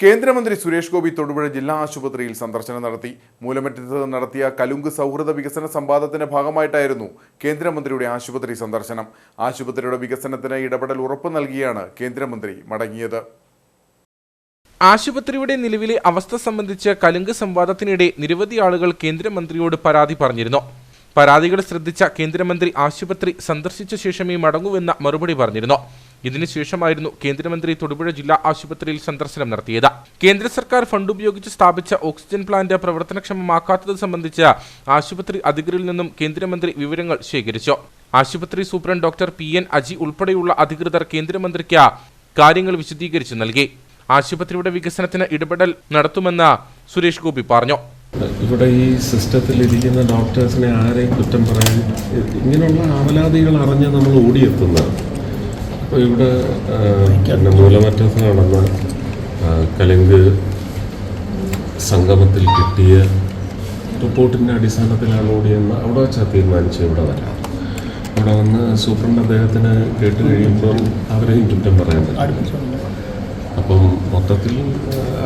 കേന്ദ്രമന്ത്രി സുരേഷ് ഗോപി തൊടുപുഴ ജില്ലാ ആശുപത്രിയിൽ സന്ദർശനം നടത്തി. മൂലമറ്റത്ത് നടത്തിയ കലുങ്ക് സൗഹൃദ വികസന സംവാദത്തിന്റെ ഭാഗമായിട്ടായിരുന്നു കേന്ദ്രമന്ത്രിയുടെ ആശുപത്രി സന്ദർശനം. ആശുപത്രിയുടെ വികസനത്തിന് ഇടപെടൽ ഉറപ്പു നൽകിയാണ് കേന്ദ്രമന്ത്രി മടങ്ങിയത്. ആശുപത്രിയുടെ നിലവിലെ അവസ്ഥ സംബന്ധിച്ച് കലുങ്ക് സംവാദത്തിനിടെ നിരവധി ആളുകൾ കേന്ദ്രമന്ത്രിയോട് പരാതി പറഞ്ഞിരുന്നു. പരാതികൾ ശ്രദ്ധിച്ച കേന്ദ്രമന്ത്രി ആശുപത്രി സന്ദർശിച്ച ശേഷമേ മടങ്ങൂവെന്ന മറുപടി പറഞ്ഞിരുന്നു. ഇതിനുശേഷമായിരുന്നു കേന്ദ്രമന്ത്രി തൊടുപുഴ ജില്ലാ ആശുപത്രിയിൽ സന്ദർശനം നടത്തിയത്. കേന്ദ്ര സർക്കാർ ഫണ്ട് ഉപയോഗിച്ച് സ്ഥാപിച്ച ഓക്സിജൻ പ്ലാന്റ് പ്രവർത്തനക്ഷമമാക്കാത്തത് സംബന്ധിച്ച് ആശുപത്രി അധികൃതരിൽ നിന്നും കേന്ദ്രമന്ത്രി വിവരങ്ങൾ ശേഖരിച്ചു. ആശുപത്രി superintendent doctor P N Aji ഉൾപ്പെടെയുള്ള അധികൃതർ കേന്ദ്രമന്ത്രിക്ക് കാര്യങ്ങൾ വിശദീകരിച്ചു നൽകി. ആശുപത്രിയുടെ വികസനത്തിന് ഇടപെടൽ നടത്തുമെന്ന് സുരേഷ് ഗോപി പറഞ്ഞു. ഇവിടെ ഈ സിസ്റ്റത്തിൽ ഇരിക്കുന്ന ഡോക്ടേഴ്സിനെ ആരെയും കുറ്റം പറയാൻ ഇങ്ങനെയുള്ള ആവലാതികൾ അറിഞ്ഞ് നമ്മൾ ഓടിയെത്തുന്നത്. ഇവിടെ പിന്നെ മൂലമറ്റത്ത് നടന്ന കലുങ്ക് സംഗമത്തിൽ കിട്ടിയ റിപ്പോർട്ടിന്റെ അടിസ്ഥാനത്തിലാണ് ഓടിയെന്ന് അവിടെ വെച്ചാൽ തീരുമാനിച്ച് ഇവിടെ വരാം. ഇവിടെ വന്ന് സൂപ്രണ്ട് അദ്ദേഹത്തിന് കേട്ട് കഴിയുമ്പോൾ അവരെയും കുറ്റം പറയാൻ പറ്റും അപ്പം മൊത്തത്തിൽ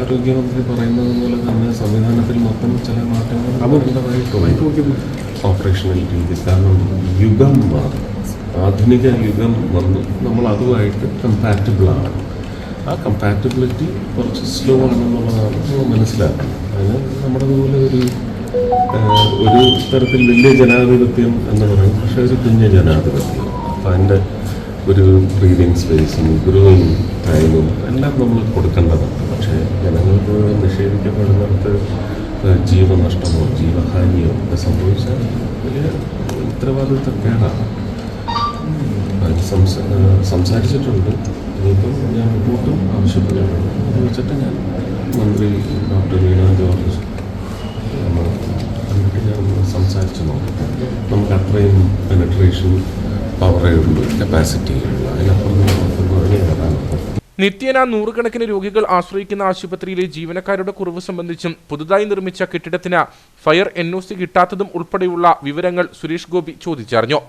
ആരോഗ്യമന്ത്രി പറയുന്നത് പോലെ തന്നെ സംവിധാനത്തിൽ മൊത്തം ചില മാറ്റങ്ങൾ വരേണ്ടതായിട്ടുണ്ട് ഓപ്പറേഷണൽ രീതി കാരണം യുഗം മാറി. ആധുനിക യുഗം വന്നു. നമ്മൾ അതുമായിട്ട് കമ്പാറ്റബിളാണ് ആ കമ്പാറ്റബിലിറ്റി കുറച്ച് സ്ലോ ആണെന്നുള്ളതാണ് നമ്മൾ മനസ്സിലാക്കുന്നത്. അതിന് നമ്മുടെ പോലെ ഒരു ഒരു തരത്തിൽ വലിയ ജനാധിപത്യം എന്ന് പറയും പക്ഷേ ഒരു കുഞ്ഞ് ജനാധിപത്യം. അപ്പം അതിന്റെ ഒരു ബ്രീതിങ് സ്പേസും ഗ്രൂവിങ് ടൈമും എല്ലാം നമ്മൾ കൊടുക്കേണ്ടതാണ് പക്ഷേ ജനങ്ങൾക്ക് നിഷേധിക്കപ്പെടുന്നിടത്ത് ജീവനഷ്ടമോ ജീവഹാനിയോ ഒക്കെ സംഭവിച്ചാൽ വലിയ ഉത്തരവാദിത്തക്കേടാണ്. സംസാരിച്ചിട്ടുണ്ട്. ഇനിയിപ്പം ഞാൻ റിപ്പോർട്ടും ആവശ്യപ്പെട്ടിട്ടുണ്ട് അത് വെച്ചിട്ട് ഞാൻ മന്ത്രി ഡോക്ടർ വീണ ജോർജ് കണ്ടിട്ട് ഞാൻ സംസാരിച്ചു സംസാരിച്ച് നോക്കാം. നമുക്ക് അത്രയും പെനട്രേഷൻ പവറേ ഉള്ളൂ കപ്പാസിറ്റി ഉള്ളൂ അതിനപ്പുറം നമുക്ക് കുറഞ്ഞു കയറാനൊക്കെ നിത്യേന നൂറുകണക്കിന് രോഗികൾ ആശ്രയിക്കുന്ന ആശുപത്രിയിലെ ജീവനക്കാരുടെ കുറവ് സംബന്ധിച്ചും പുതുതായി നിർമ്മിച്ച കെട്ടിടത്തിന് ഫയർ എൻ ഒ സി കിട്ടാത്തതും ഉൾപ്പെടെയുള്ള വിവരങ്ങൾ സുരേഷ് ഗോപി ചോദിച്ചറിഞ്ഞു.